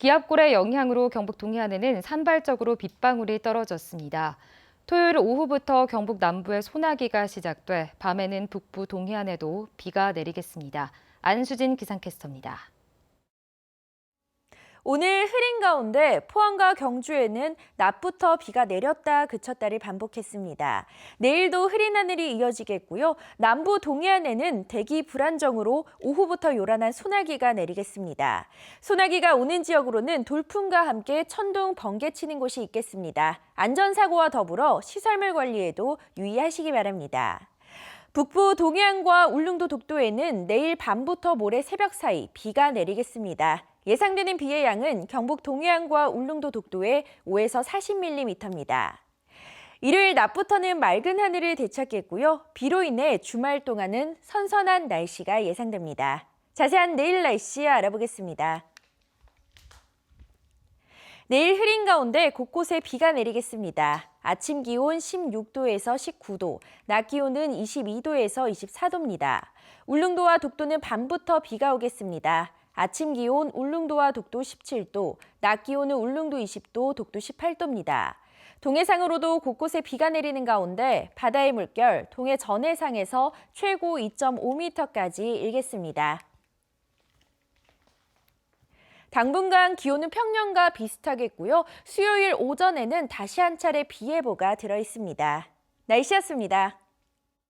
기압골의 영향으로 경북 동해안에는 산발적으로 빗방울이 떨어졌습니다. 토요일 오후부터 경북 남부에 소나기가 시작돼 밤에는 북부 동해안에도 비가 내리겠습니다. 안수진 기상캐스터입니다. 오늘 흐린 가운데 포항과 경주에는 낮부터 비가 내렸다 그쳤다를 반복했습니다. 내일도 흐린 하늘이 이어지겠고요. 남부 동해안에는 대기 불안정으로 오후부터 요란한 소나기가 내리겠습니다. 소나기가 오는 지역으로는 돌풍과 함께 천둥, 번개 치는 곳이 있겠습니다. 안전사고와 더불어 시설물 관리에도 유의하시기 바랍니다. 북부 동해안과 울릉도 독도에는 내일 밤부터 모레 새벽 사이 비가 내리겠습니다. 예상되는 비의 양은 경북 동해안과 울릉도 독도에 5에서 40mm입니다. 일요일 낮부터는 맑은 하늘을 되찾겠고요. 비로 인해 주말 동안은 선선한 날씨가 예상됩니다. 자세한 내일 날씨 알아보겠습니다. 내일 흐린 가운데 곳곳에 비가 내리겠습니다. 아침 기온 16도에서 19도, 낮 기온은 22도에서 24도입니다. 울릉도와 독도는 밤부터 비가 오겠습니다. 아침 기온 울릉도와 독도 17도, 낮 기온은 울릉도 20도, 독도 18도입니다. 동해상으로도 곳곳에 비가 내리는 가운데 바다의 물결 동해 전해상에서 최고 2.5m까지 일겠습니다. 당분간 기온은 평년과 비슷하겠고요. 수요일 오전에는 다시 한 차례 비 예보가 들어 있습니다. 날씨였습니다.